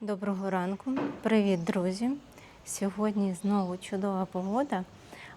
Доброго ранку, привіт, друзі! Сьогодні знову чудова погода.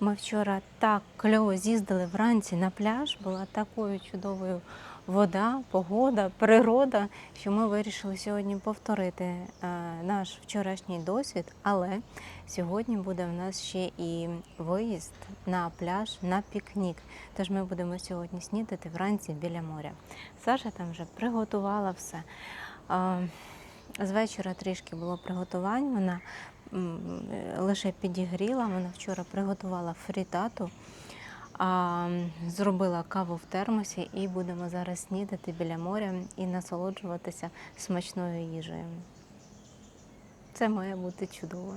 Ми вчора так кльово з'їздили вранці на пляж. Була такою чудовою вода, погода, природа, що ми вирішили сьогодні повторити е, наш вчорашній досвід. Але сьогодні буде в нас ще і виїзд на пляж на пікнік. Тож ми будемо сьогодні снідати вранці біля моря. Саша там вже приготувала все. З вечора трішки було приготувань. Вона лише підігріла. Вона вчора приготувала фрітату, а, зробила каву в термосі і будемо зараз снідати біля моря і насолоджуватися смачною їжею. Це має бути чудово.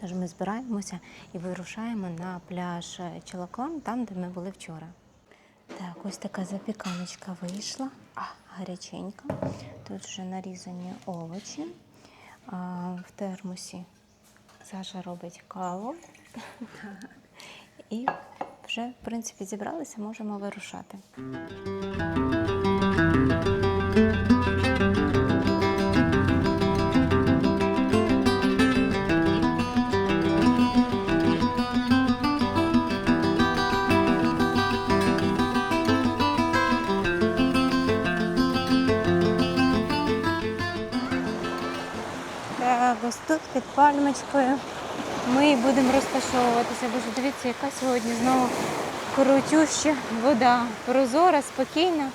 Тож ми збираємося і вирушаємо на пляж Челоклам, там, де ми були вчора. Так, ось така запіканочка вийшла. А, гаряченька. Тут вже нарізані овочі. А, в термосі Саша робить каву. І вже, в принципі, зібралися, можемо вирушати. Під ми будемо розташовуватися. Боже, дивіться, яка сьогодні знову крутюща вода. Прозора, спокійна.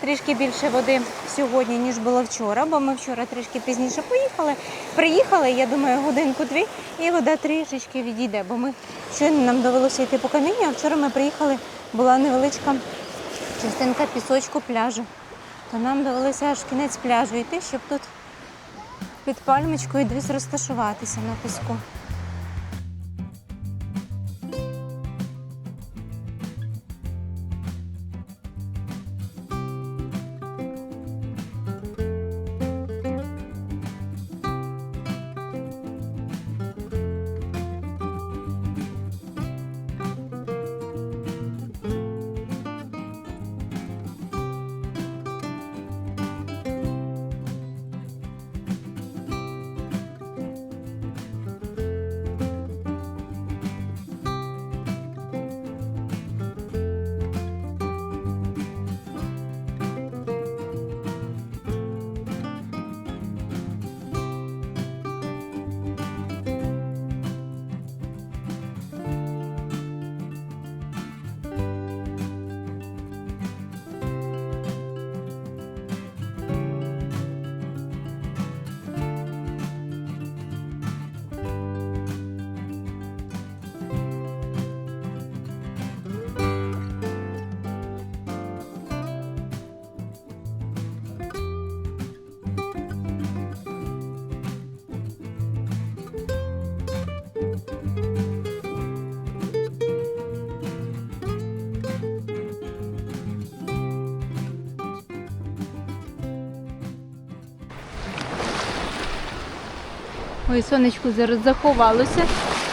Трішки більше води сьогодні, ніж було вчора, бо ми вчора трішки пізніше поїхали. Приїхали, я думаю, годинку-дві, і вода трішечки відійде, бо ми щойно нам довелося йти по камінню, а вчора ми приїхали, була невеличка частинка пісочку пляжу. То нам довелося аж кінець пляжу йти, щоб тут під пальмочкою десь розташуватися на піску. Ой, сонечко зараз заховалося.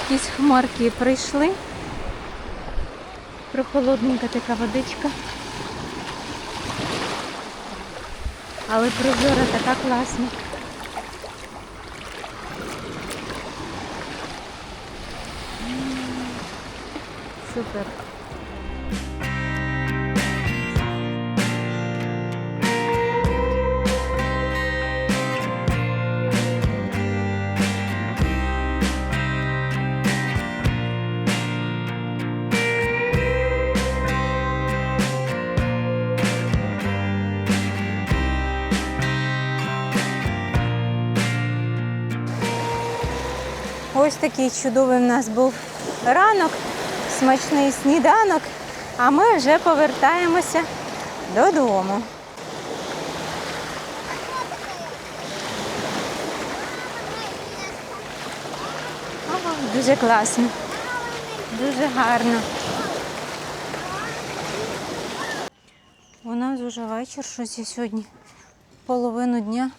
Якісь хмарки прийшли. Прохолодненька така водичка. Але прозора така класна. Супер. Ось такий чудовий в нас був ранок, смачний сніданок, а ми вже повертаємося додому. Ага, дуже класно, дуже гарно. У нас вже вечір, щось я сьогодні половину дня,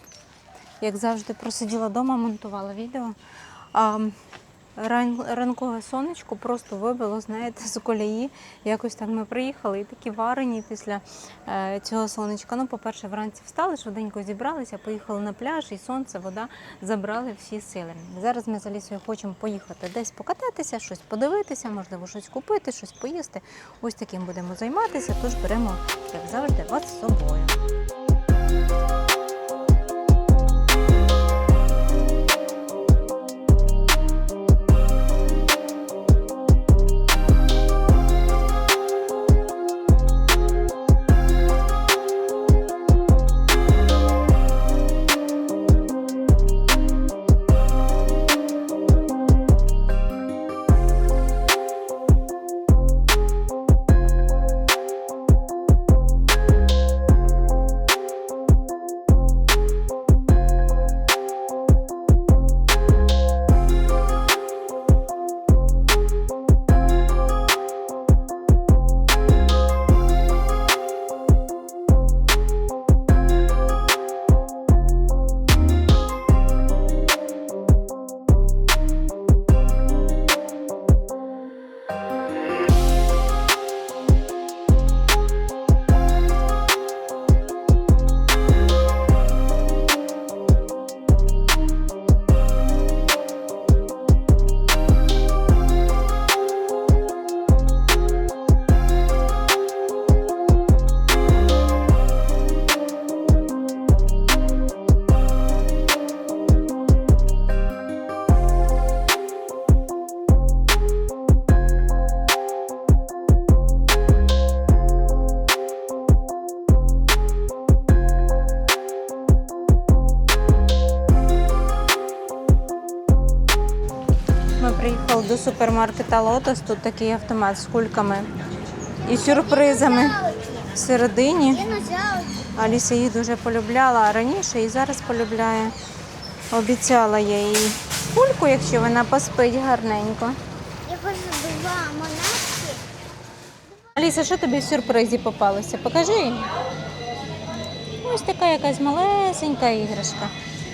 як завжди, просиділа вдома, монтувала відео. А, Ран, ранкове сонечко просто вибило, знаєте, з колії. Якось так ми приїхали і такі варені після е, цього сонечка. Ну, по-перше, вранці встали, швиденько зібралися, поїхали на пляж, і сонце, вода забрали всі сили. Зараз ми з Алісою хочемо поїхати десь покататися, щось подивитися, можливо, щось купити, щось поїсти. Ось таким будемо займатися, тож беремо, як завжди, вас з собою. Супермаркета Лотос. Тут такий автомат з кульками і сюрпризами всередині. Аліса їх дуже полюбляла раніше і зараз полюбляє. Обіцяла я їй кульку, якщо вона поспить гарненько. Я хочу два монетки. Аліса, що тобі в сюрпризі попалося? Покажи. Ось така якась малесенька іграшка.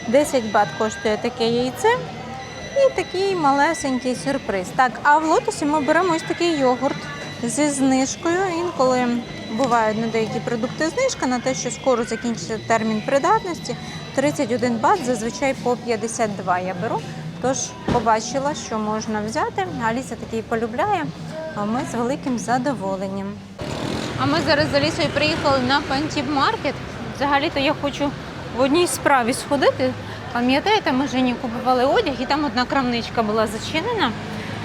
10 бат коштує таке яйце і такий малесенький сюрприз. Так, а в лотосі ми беремо ось такий йогурт зі знижкою. Інколи бувають на деякі продукти знижка на те, що скоро закінчиться термін придатності. 31 бат, зазвичай по 52 я беру. Тож побачила, що можна взяти. Аліса такий полюбляє, а ми з великим задоволенням. А ми зараз з Алісою приїхали на Пантіп Маркет. Взагалі-то я хочу в одній справі сходити. Пам'ятаєте, ми Жені купували одяг, і там одна крамничка була зачинена,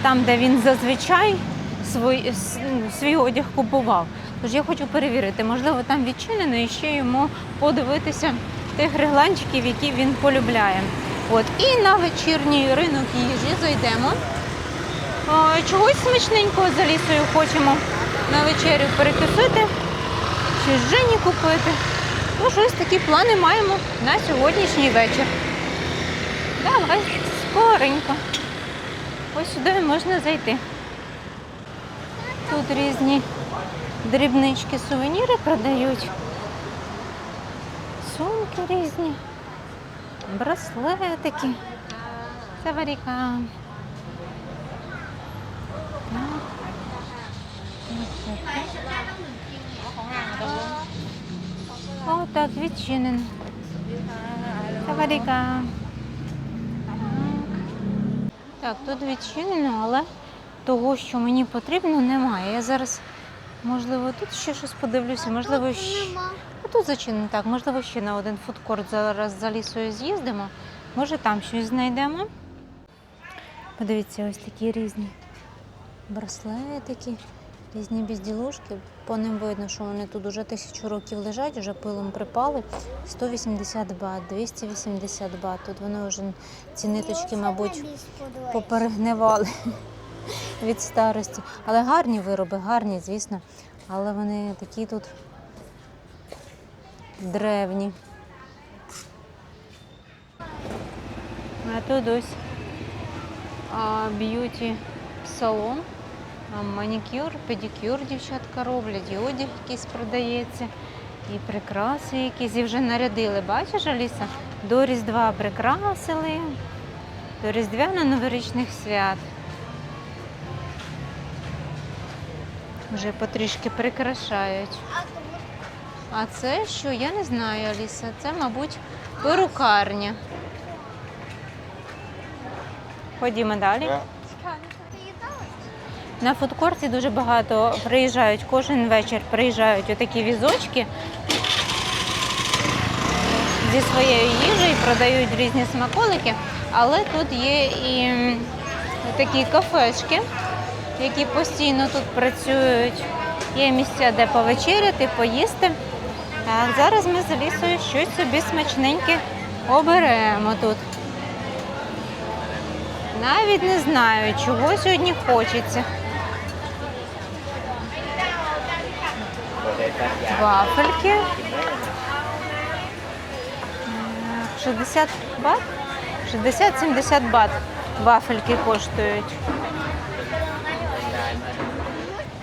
там, де він зазвичай свій, ну, свій одяг купував. Тож я хочу перевірити, можливо, там відчинено і ще йому подивитися тих регланчиків, які він полюбляє. От. І на вечірній ринок їжі зайдемо. Чогось смачненького з Алісою хочемо на вечерю перекусити, з Жені купити. Ну, щось такі плани маємо на сьогоднішній вечір. Давай, скоренько. Ось сюди можна зайти. Тут різні дрібнички, сувеніри продають. Сумки різні, браслетики. Саваріка. О, так, відчинено. Саваріка. Так, тут відчинено, але того, що мені потрібно, немає. Я зараз, можливо, тут ще щось подивлюся, можливо, ще... А тут зачинено так, можливо, ще на один фудкорт зараз за лісою з'їздимо. Може, там щось знайдемо. Подивіться, ось такі різні браслетики, різні безділушки. По ним видно, що вони тут уже тисячу років лежать, вже пилом припали. 180 бат, 280 бат. Тут вони вже ці ниточки, мабуть, поперегнивали від старості. Але гарні вироби, гарні, звісно. Але вони такі тут древні. А тут ось б'юті салон, манікюр, педикюр дівчатка роблять, і одяг якийсь продається, і прикраси якісь, і вже нарядили. Бачиш, Аліса? До Різдва прикрасили. до Різдвяно-новорічних свят. Вже потрішки прикрашають. А це що? Я не знаю, Аліса. Це, мабуть, перукарня. Ходімо далі. На фудкорті дуже багато приїжджають кожен вечір, приїжджають отакі візочки зі своєю їжею, продають різні смаколики, але тут є і такі кафешки, які постійно тут працюють. Є місця, де повечеряти, поїсти. Так, зараз ми з Алісою щось собі смачненьке оберемо тут. Навіть не знаю, чого сьогодні хочеться. Вафельки. 60 бат? 60-70 бат вафельки коштують.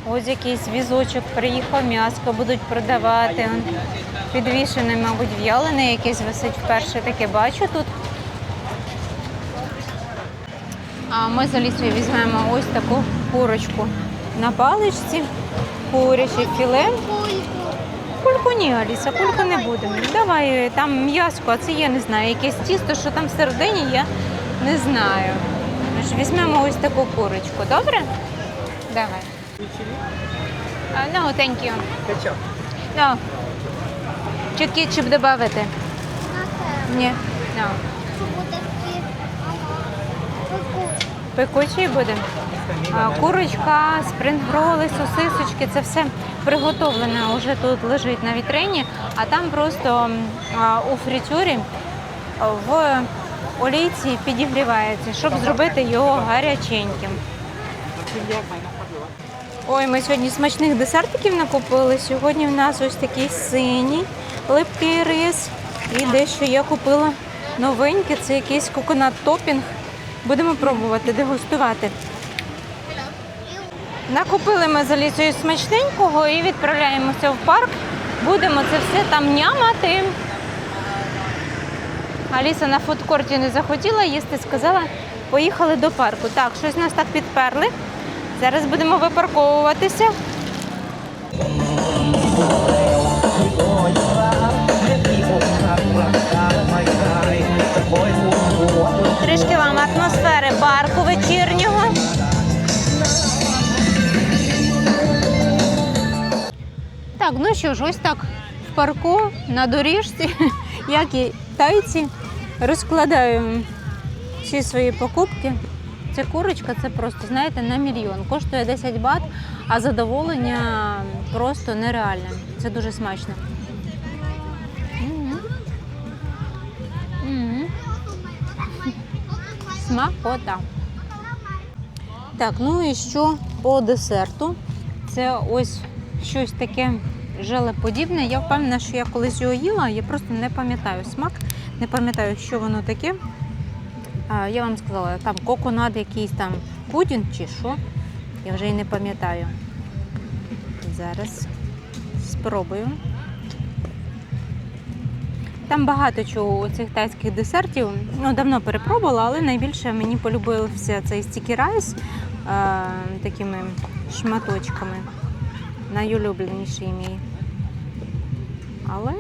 Ось якийсь візочок приїхав, м'яско будуть продавати. Підвішене, мабуть, в'ялене якесь висить вперше таке бачу тут. А ми з Алісою візьмемо ось таку курочку на паличці, куряче філе. Кульку ні, Аліса, кульку не будемо. Давай там м'яско, а це я не знаю. Якесь тісто, що там всередині, я не знаю. Тож Візьмемо ось таку курочку, добре? Давай. Uh, no, thank you. Кетчуп. No. Чи кетчуп додати? Ні. No. Пекучий буде. Курочка, спрингроли, сосисочки це все приготовлене вже тут лежить на вітрині, а там просто у фритюрі в олійці підігрівається, щоб зробити його гаряченьким. Ой, ми сьогодні смачних десертиків накупили. Сьогодні в нас ось такий синій липкий рис. І дещо я купила новеньке, це якийсь коконат топінг. Будемо пробувати дегустувати. Накупили ми з Алісою смачненького і відправляємося в парк. Будемо це все там нямати. Аліса на фудкорті не захотіла їсти, сказала, поїхали до парку. Так, щось нас так підперли. Зараз будемо випарковуватися. Так, ну що ж, ось так в парку на доріжці, як і тайці, розкладаю всі свої покупки. Ця курочка це просто, знаєте, на мільйон. Коштує 10 бат, а задоволення просто нереальне. Це дуже смачно. Смакота. Так, ну і що по десерту? Це ось щось таке желеподібне. Я впевнена, що я колись його їла, я просто не пам'ятаю смак, не пам'ятаю, що воно таке. Я вам сказала, там коконат якийсь там пудінг чи що. Я вже й не пам'ятаю. Зараз спробую. Там багато чого цих тайських десертів. Ну, давно перепробувала, але найбільше мені полюбився цей стікі райс е, такими шматочками. Найулюбленіший мій. Але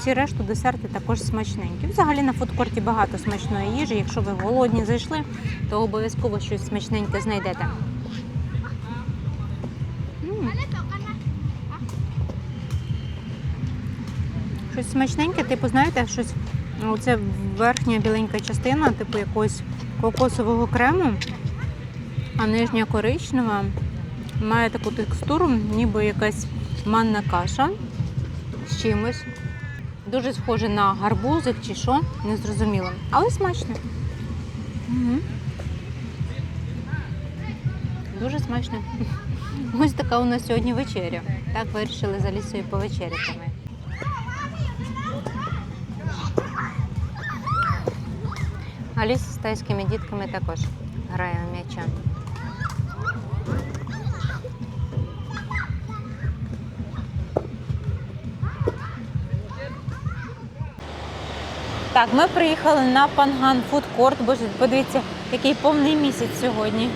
всі решту десерти також смачненькі. Взагалі на фудкорті багато смачної їжі. Якщо ви голодні зайшли, то обов'язково щось смачненьке знайдете. Щось смачненьке, типу, знаєте, щось. Оце верхня біленька частина, типу якогось кокосового крему, а нижня коричнева. Має таку текстуру, ніби якась манна каша чимось. Дуже схоже на гарбузик чи що, не зрозуміло. Але смачно. Угу. Дуже смачно. Ось така у нас сьогодні вечеря. Так вирішили за лісою повечеряти ми. Аліса з тайськими дітками також грає в м'яча. Так, ми приїхали на Панган Фудкорт. Боже, подивіться, який повний місяць сьогодні.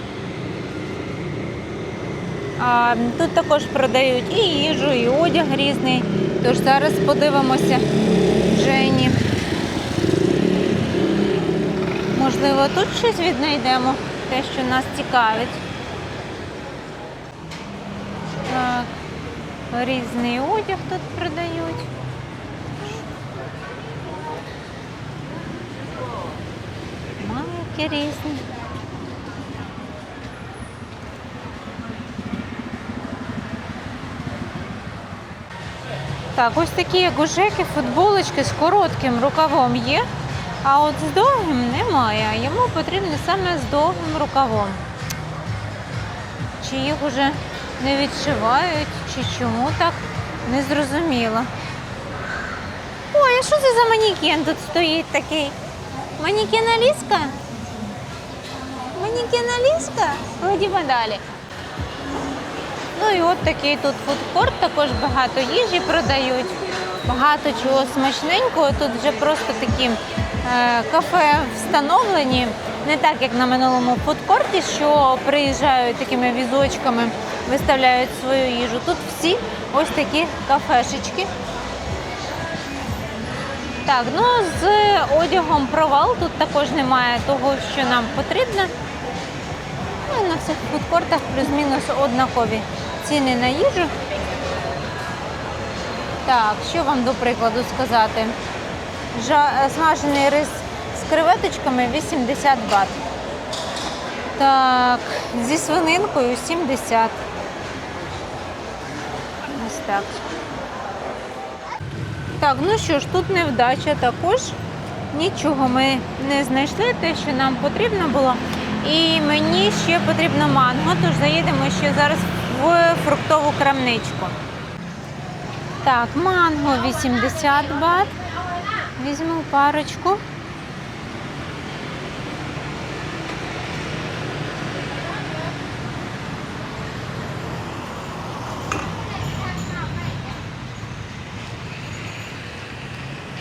А, тут також продають і їжу, і одяг різний. Тож зараз подивимося Жені. Можливо, тут щось віднайдемо, те, що нас цікавить. Так, різний одяг тут продають. Майки різні. Так, ось такі як у Жеки футболочки з коротким рукавом є, а от з довгим немає. Йому потрібно саме з довгим рукавом. Чи їх уже не відшивають, чи чому так, не зрозуміло. Ой, а що це за манікен тут стоїть такий? Манікеналіска? Манікеналіска? Ходімо далі. Ну і от такий тут фудкорт, також багато їжі продають, багато чого смачненького. Тут вже просто такі е, кафе встановлені, не так як на минулому фудкорті, що приїжджають такими візочками, виставляють свою їжу. Тут всі ось такі кафешечки. Так, ну з одягом провал тут також немає того, що нам потрібно. На всіх фудкортах плюс-мінус однакові ціни на їжу. Так, що вам до прикладу сказати? Жа... Смажений рис з креветочками 80 бат. Так, зі свининкою 70. Ось так. Так, ну що ж, тут невдача також. Нічого ми не знайшли, те, що нам потрібно було. І мені ще потрібно манго, тож заїдемо ще зараз в фруктову крамничку. Так, манго 80 бат. Візьму парочку.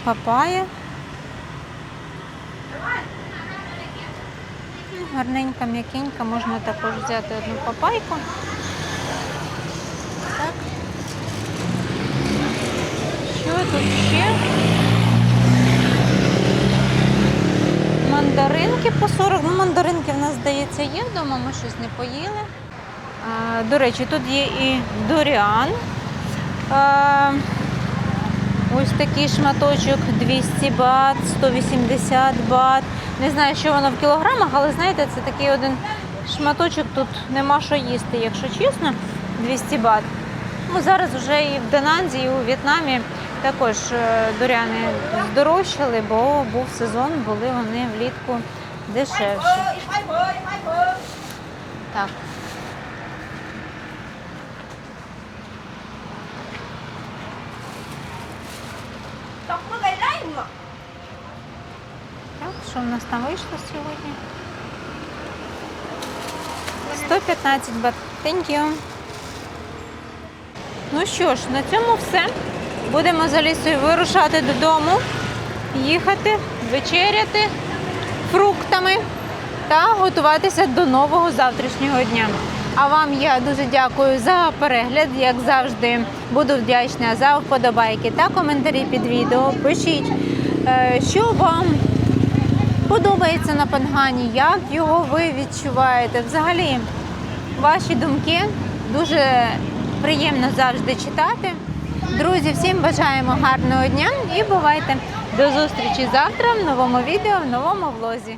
Папая. Гарненька, м'якенька, можна також взяти одну папайку. Так. Що тут ще? Мандаринки по 40. Ну, мандаринки в нас, здається, є вдома, ми щось не поїли. А, до речі, тут є і доріан. А, Ось такий шматочок 200 бат, 180 бат. Не знаю, що воно в кілограмах, але знаєте, це такий один шматочок, тут нема що їсти, якщо чесно, 200 бат. Ну, зараз вже і в Дананзі, і у В'єтнамі також е, дуряни здорожчали, бо був сезон, були вони влітку дешевші. Так. Так, що в нас там вийшло сьогодні? 115 бат. Thank you. Ну що ж, на цьому все. Будемо з Алісою вирушати додому, їхати, вечеряти фруктами та готуватися до нового завтрашнього дня. А вам я дуже дякую за перегляд. Як завжди, буду вдячна за вподобайки та коментарі під відео. Пишіть, е, що вам подобається на пангані, як його ви відчуваєте. Взагалі, ваші думки дуже приємно завжди читати. Друзі, всім бажаємо гарного дня і бувайте! До зустрічі завтра в новому відео, в новому влозі.